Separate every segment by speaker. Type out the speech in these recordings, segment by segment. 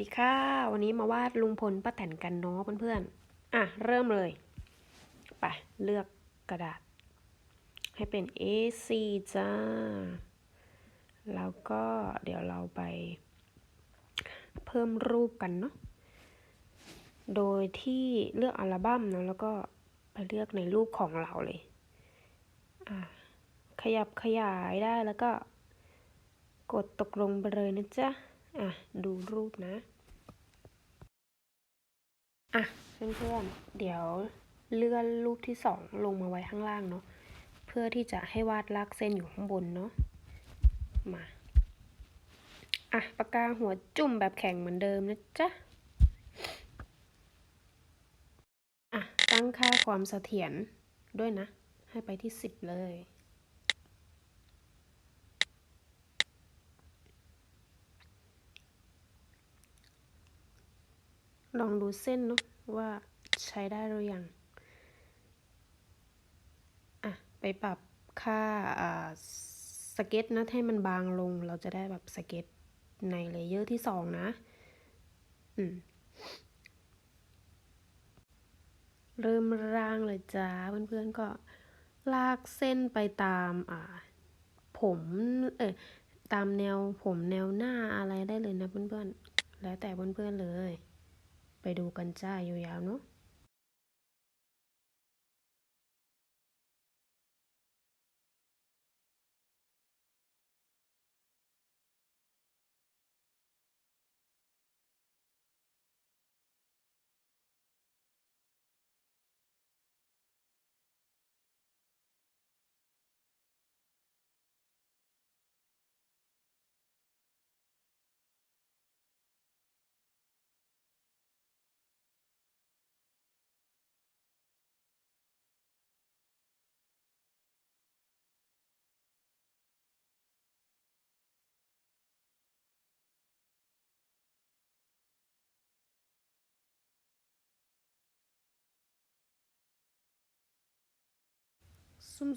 Speaker 1: ดีค่ะ วันนี้มาวาดลุงพลป้าแตนกันเนาะเพื่อนๆ อะ เริ่มเลย ไป เลือกกระดาษ ให้เป็น A4 จ้า แล้วก็เดี๋ยวเราไป เพิ่มรูปกันเนาะ โดยที่เลือกอัลบั้มนะแล้วก็ไปเลือกในรูปของเราเลย อะ ขยับขยายได้แล้วก็ กดตกลงไปเลยนะจ๊ะ อะ ดูรูปนะ อะ เพื่อนๆ เดี๋ยวเลื่อนรูปที่สองลงมาไว้ข้างล่างเนาะ เพื่อที่จะให้วาดลากเส้นอยู่ข้างบนเนาะ มา อะ ปากกาหัวจุ่มแบบแข็งเหมือนเดิมนะจ๊ะ อะ ตั้งค่าความเสถียรด้วยนะ ให้ไปที่สิบเลย ลองดูเส้นเนาะว่าใช้ได้หรือยังอะไปปรับค่าสเก็ตนะให้มันบางลงเราจะได้แบบสเก็ตในเลเยอร์ที่สองนะ อืม เริ่มร่างเลยจ้าเพื่อนๆก็ลากเส้นไปตามอ่าผมเออตามแนวผมแนวหน้าอะไรได้เลยนะเพื่อนๆ แล้วแต่เพื่อนๆเลย ไปดูกั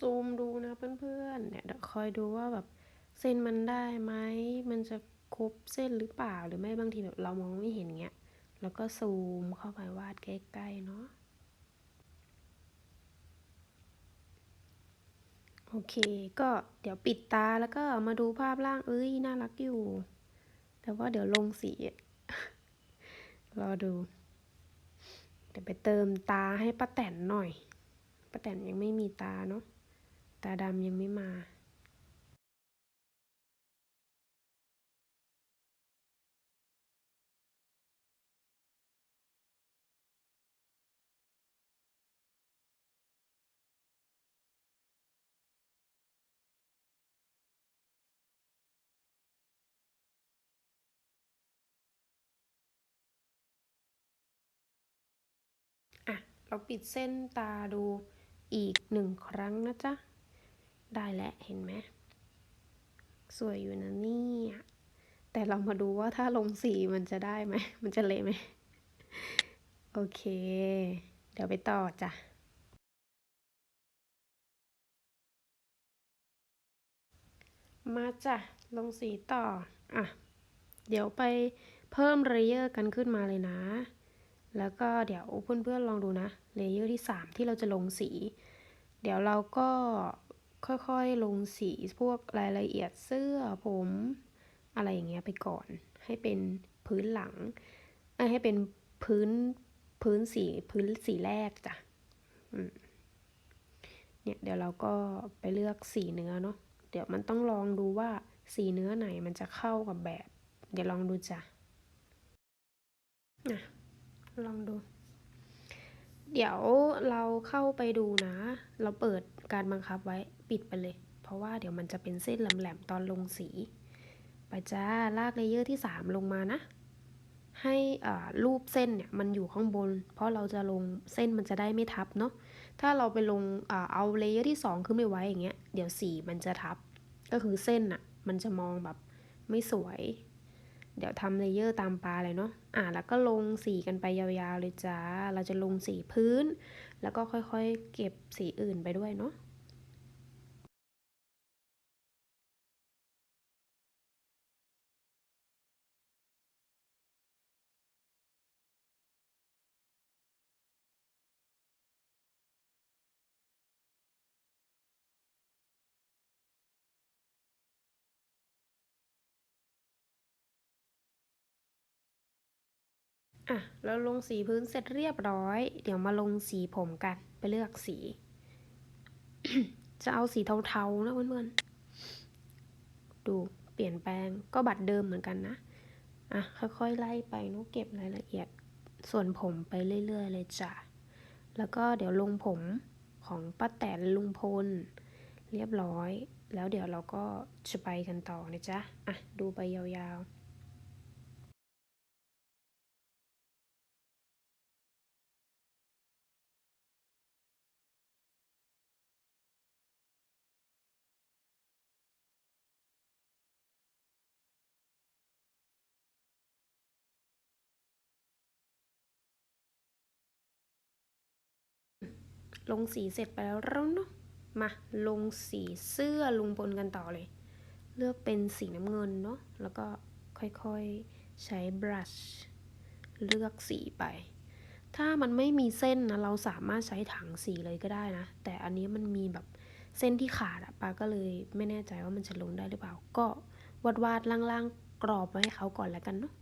Speaker 1: ซูมๆดูนะเพื่อนๆเนี่ยเดี๋ยวคอยดูว่าแบบเส้นมันได้ไหมมันจะครบเส้นหรือเปล่าหรือไม่บางทีแบบเรามองไม่เห็นเงี้ยแล้วก็ซูมเข้าไปวาดใกล้ๆเนาะโอเค ก็เดี๋ยวปิดตาแล้วก็มาดูภาพล่างเอ้ยน่ารักอยู่ แต่ว่าเดี๋ยวลงสีรอดู เดี๋ยวไปเติมตาให้ป้าแตนหน่อย ป้าแตนยังไม่มีตาเนาะ ตาดำยังไม่มาอะเราปิดเส้นตาดู อีกหนึ่งครั้งนะจ๊ะ ได้แล้วเห็นไหมสวยอยู่นะนี่แต่เรามาดูว่าถ้าลงสีมันจะได้ไหม มันจะเละไหม โอเค เดี๋ยวไปต่อจ้ะ มาจ้ะ ลงสีต่อ อะ เดี๋ยวไปเพิ่มเลเยอร์กันขึ้นมาเลยนะ แล้วก็เดี๋ยวเพื่อนๆลองดูนะเลเยอร์ที่ 3 ที่เราจะลงสี เดี๋ยวเราก็ค่อยๆลงสีพวกรายละเอียดเสื้อผม อะไรอย่างเงี้ยไปก่อน ให้เป็นพื้นหลังให้เป็นพื้นพื้นสีพื้นสีแรกจ้ะเนี่ยเดี๋ยวเราก็ไปเลือกสีเนื้อเนาะเดี๋ยวมันต้องลองดูว่าสีเนื้อไหนมันจะเข้ากับแบบ เดี๋ยวลองดูจ้ะนะ ลองดู เดี๋ยวเราเข้าไปดูนะ เราเปิดการบังคับไว้ปิดไปเลย เพราะว่าเดี๋ยวมันจะเป็นเส้นแหลมๆตอนลงสี ไปจ้าลากเลเยอร์ที่ 3 ลงมานะ ให้รูปเส้นเนี่ยมันอยู่ข้างบน เพราะเราจะลงเส้นมันจะได้ไม่ทับเนาะ ถ้าเราไปลงเอาเลเยอร์ที่ 2 ขึ้นไปไว้อย่างเงี้ย เดี๋ยวสีมันจะทับ ก็คือเส้นอะมันจะมองแบบไม่สวย เดี๋ยวทำเลเยอร์ตามปลาเลยเนาะ อ่าแล้วก็ลงสีกันไปยาวๆเลยจ้า เราจะลงสีพื้น แล้วก็ค่อยๆ เก็บสีอื่นไปด้วยเนาะ อะเราลงสีพื้นเสร็จเรียบร้อย เดี๋ยวมาลงสีผมกัน ไปเลือกสี จะเอาสีเทาๆนะเพื่อนๆ ดูเปลี่ยนแปลงก็บัตรเดิมเหมือนกันนะ อะค่อยๆไล่ไปนุกเก็บรายละเอียดส่วนผมไปเรื่อยๆเลยจ้ะ แล้วก็เดี๋ยวลงผมของป้าแตนลุงพล เรียบร้อย แล้วเดี๋ยวเราก็จะไปกันต่อนะจ๊ะ อะ ดูไปยาวๆ ลงสีเสร็จไปแล้วเนาะมาลงสีเสื้อลุงพลกันต่อเลย เลือกเป็นสีน้ำเงินเนาะแล้วก็ค่อยๆใช้บรัชเลือกสีไป ถ้ามันไม่มีเส้นนะเราสามารถใช้ถังสีเลยก็ได้นะ แต่อันนี้มันมีแบบเส้นที่ขาดอะปาก็เลยไม่แน่ใจว่ามันจะลงได้หรือเปล่า ก็วาดวาดๆล่างๆกรอบไว้ให้เขาก่อนแล้วกันเนาะ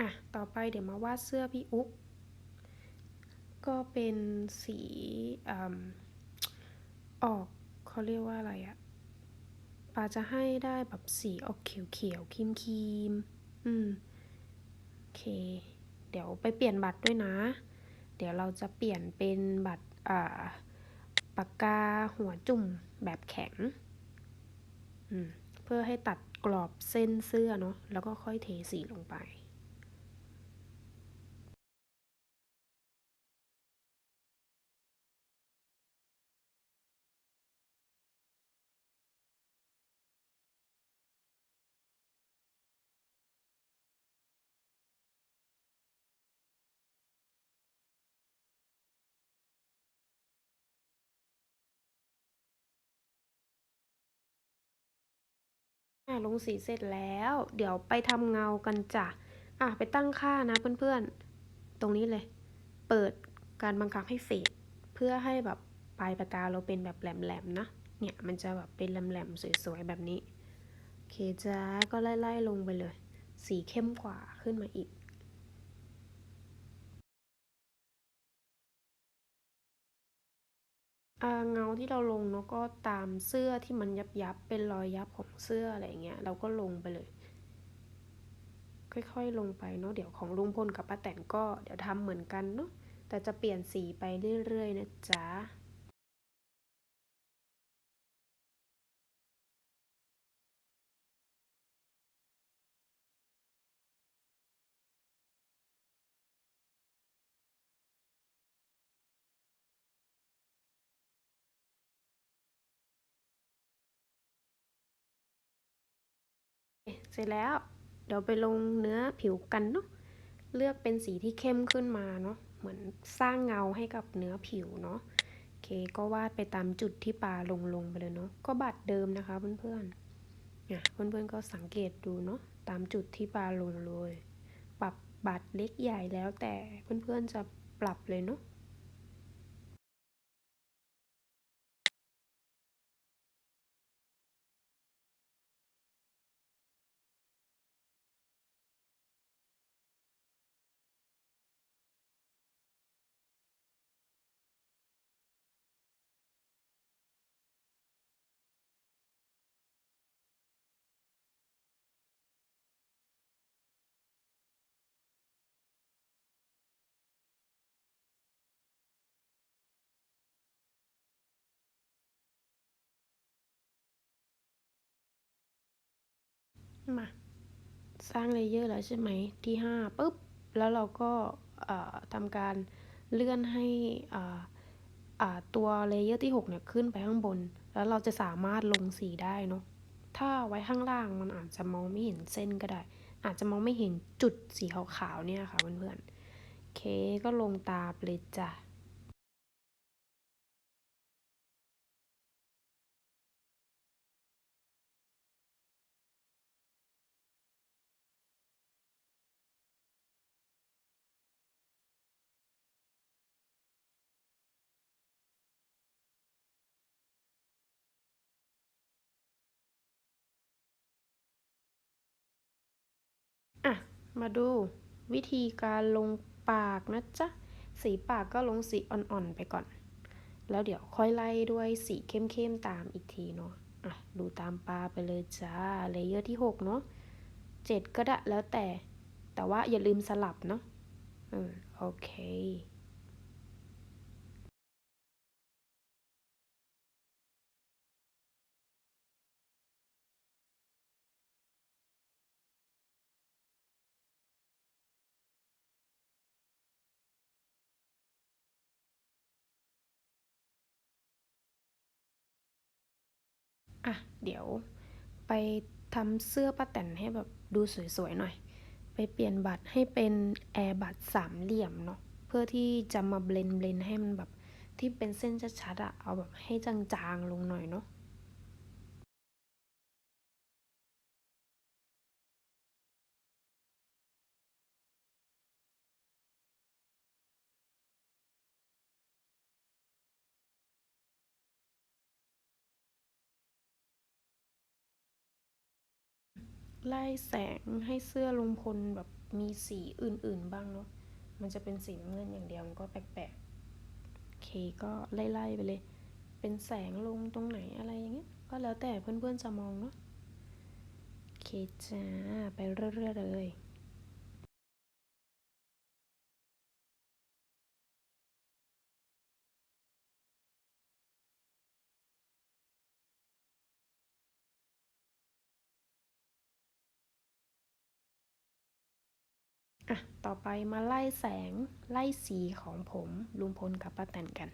Speaker 1: อะ ต่อไปเดี๋ยวมาวาดเสื้อพี่อุ๊ก ก็เป็นสีอออกเขาเรียกว่าอะไรอะปาจะให้ได้แบบสีออกเขียวเขียวครีมครีมอืม โอเค เดี๋ยวไปเปลี่ยนบัตรด้วยนะ เดี๋ยวเราจะเปลี่ยนเป็นบัตรอ่าปากกาหัวจุ่มแบบแข็ง อืม เพื่อให้ตัดกรอบเส้นเสื้อเนาะ แล้วก็ค่อยเทสีลงไป ลงสีเสร็จแล้ว เดี๋ยวไปทำเงากันจ้ะอะไปตั้งค่านะเพื่อนๆ ตรงนี้เลย เปิดการบังคับให้เฟดเพื่อให้แบบปลายปากกาเราเป็นแบบแหลมๆนะ เนี่ยมันจะแบบเป็นแหลมๆสวยๆแบบนี้ โอเคจ้าก็ไล่ๆลงไปเลย สีเข้มกว่าขึ้นมาอีก เงาที่เราลงเนาะก็ตามเสื้อที่มันยับยับเป็นรอยยับของเสื้ออะไรเงี้ยเราก็ลงไปเลย ค่อยๆลงไปเนาะเดี๋ยวของลุงพลกับป้าแตนก็เดี๋ยวทำเหมือนกันเนาะแต่จะเปลี่ยนสีไปเรื่อยๆนะจ๊ะ เสร็จแล้ว เดี๋ยวไปลงเนื้อผิวกันเนาะเลือกเป็นสีที่เข้มขึ้นมาเนาะเหมือนสร้างเงาให้กับเนื้อผิวเนาะโอเคก็วาดไปตามจุดที่ปลาลงลงไปเลยเนาะก็บัตเดิมนะคะเพื่อนๆเนี่ยเพื่อนๆก็สังเกตดูเนาะตามจุดที่ปลาลงเลย ปรับบัตเล็กใหญ่แล้วแต่เพื่อนๆจะปรับเลยเนาะ มาสร้างเลเยอร์แล้วใช่ไหมที่ห้าปุ๊บแล้วเราก็ทำการเลื่อนให้ตัวเลเยอร์ที่6เนี่ยขึ้นไปข้างบน แล้วเราจะสามารถลงสีได้เนาะถ้าไว้ข้างล่างมันอาจจะมองไม่เห็นเส้นก็ได้ อาจจะมองไม่เห็นจุดสีขาวๆเนี่ยค่ะเพื่อนๆโอเคก็ลงตาไปเลยจ้ะ มาดูวิธีการลงปากนะจ๊ะ สีปากก็ลงสีอ่อนๆไปก่อน แล้วเดี๋ยวค่อยไล่ด้วยสีเข้มๆตามอีกทีเนาะ อะ ดูตามปลาไปเลยจ้า เลเยอร์ที่ 6 เนาะเจ็ดก็ได้แล้วแต่ แต่ว่าอย่าลืมสลับเนาะ อืม โอเค อะ เดี๋ยวไปทำเสื้อป้าแตนให้แบบดูสวยๆหน่อย ไปเปลี่ยนบัตรให้เป็นแอร์บัตรสามเหลี่ยมเนาะ เพื่อที่จะมาเบลนเบลนให้มันแบบที่เป็นเส้นชัดๆอะเอาแบบให้จางๆลงหน่อยเนาะ ไล่แสงให้เสื้อลุงพลแบบมีสีอื่นๆบ้างเนาะ มันจะเป็นสีน้ำเงินอย่างเดียวมันก็แปลกๆ โอเคก็ไล่ๆไปเลย เป็นแสงลงตรงไหนอะไรอย่างเงี้ย ก็แล้วแต่เพื่อนๆจะมองเนาะ โอเคจ้า ไปเรื่อยๆเลย ต่อไปมาไล่แสงไล่สีของผมลุงพลกับป้าแตนกัน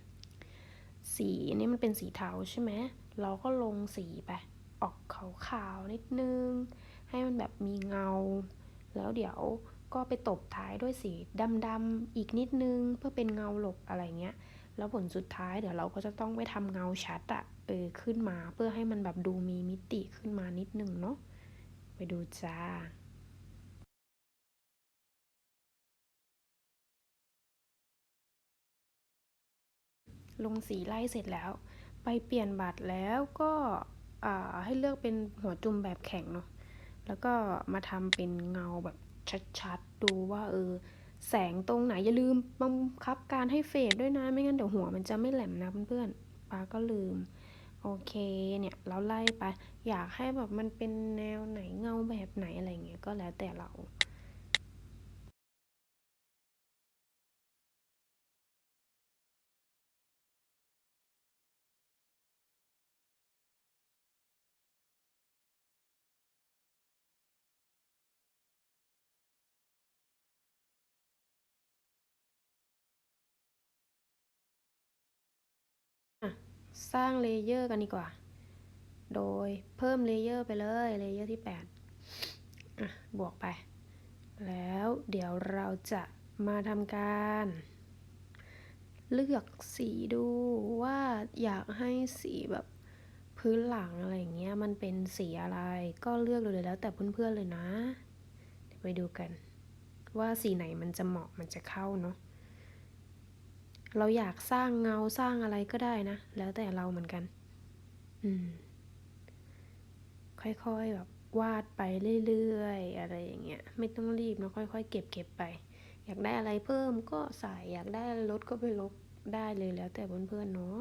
Speaker 1: สีนี่มันเป็นสีเทาใช่ไหมเราก็ลงสีไป ออกขาวๆนิดนึง ให้มันแบบมีเงา แล้วเดี๋ยวก็ไปตบท้ายด้วยสีดำๆอีกนิดนึงเพื่อเป็นเงาหลบอะไรเงี้ย แล้วผลสุดท้ายเดี๋ยวเราก็จะต้องไปทำเงาชัดอะเออขึ้นมาเพื่อให้มันแบบดูมีมิติขึ้นมานิดนึงเนาะไปดูจ้า ลงสีไล่เสร็จแล้ว ไปเปลี่ยนบัตรแล้วก็ให้เลือกเป็นหัวจุ่มแบบแข็งเนาะแล้วก็มาทำเป็นเงาแบบชัดๆ ดูว่าเออแสงตรงไหนอย่าลืมบังคับการให้เฟดด้วยนะ ไม่งั้นเดี๋ยวหัวมันจะไม่แหลมนะเพื่อนๆปาก็ลืม โอเคเนี่ยเราไล่ไป อยากให้แบบมันเป็นแนวไหนเงาแบบไหนอะไรเงี้ยก็แล้วแต่เรา ร้างเลเยอร์กันดีกว่า โดยเพิ่มเลเยอร์ไปเลย เลเยอร์ที่ 8 อะ บวกไป แล้วเดี๋ยวเราจะมาทำการ เลือกสีดูว่าอยากให้สีแบบพื้นหลังอะไรเงี้ย มันเป็นสีอะไร ก็เลือกเลยแล้วแต่เพื่อนๆเลยนะ เดี๋ยวไปดูกัน ว่าสีไหนมันจะเหมาะมันจะเข้าเนาะ เราอยากสร้างเงาสร้างอะไรก็ได้นะ แล้วแต่เราเหมือนกัน อืม ค่อยๆแบบวาดไปเรื่อยๆ อะไรอย่างเงี้ย ไม่ต้องรีบนะค่อยๆ เก็บเก็บไป อยากได้อะไรเพิ่มก็ใส่อยากได้ลดก็ไปลดได้เลยแล้วแต่เพื่อนๆเนาะ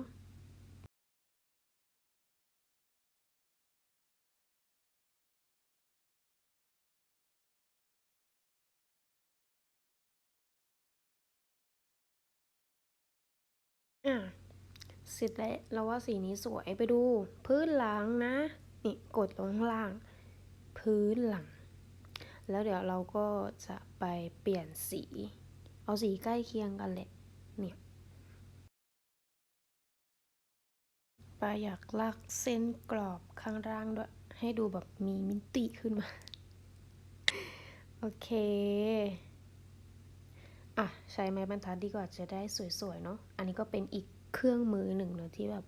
Speaker 1: เสร็จแล้วเราว่าสีนี้สวยไปดู พื้นหลังนะ นี่กดลงข้างล่าง พื้นหลัง แล้วเดี๋ยวเราก็จะไปเปลี่ยนสี เอาสีใกล้เคียงกันแหละเนี่ยปาอยากลากเส้นกรอบข้างล่างด้วย ให้ดูแบบมีมิติขึ้นมา โอเค อะ ใช้ไม้บรรทัดดีกว่าจะได้สวยๆ เนาะอันนี้ก็เป็นอีก เครื่องมือหนึ่งเนาะที่แบบ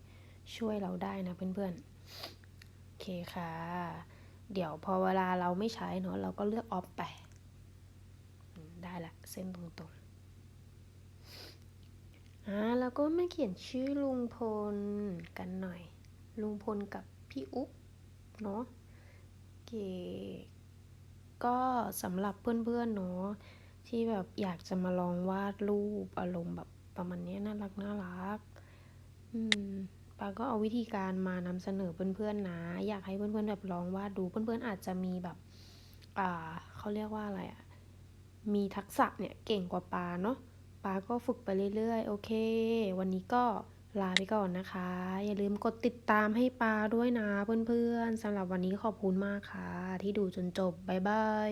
Speaker 1: ช่วยเราได้นะเพื่อนๆ โอเคค่ะ เดี๋ยวพอเวลาเราไม่ใช้เนาะเราก็เลือกออฟไป ได้ละเส้นตรงๆ อ่าแล้วก็มาเขียนชื่อลุงพลกันหน่อย ลุงพลกับพี่อุ๊บเนาะเคก็สำหรับเพื่อนๆเนาะที่แบบอยากจะมาลองวาดรูปอารมณ์แบบประมาณนี้น่ารักน่ารัก อืมปาก็เอาวิธีการมานำเสนอเพื่อนๆนะ อยากให้เพื่อนๆแบบลองวาดดู เพื่อนๆอาจจะมีแบบ อ่าเขาเรียกว่าอะไรอะมีทักษะเนี่ยเก่งกว่าปาเนาะ ปาก็ฝึกไปเรื่อยๆ โอเค วันนี้ก็ลาไปก่อนนะคะ อย่าลืมกดติดตามให้ปาด้วยนะเพื่อนๆสำหรับวันนี้ขอบคุณมากค่ะ ที่ดูจนจบ บ๊ายบาย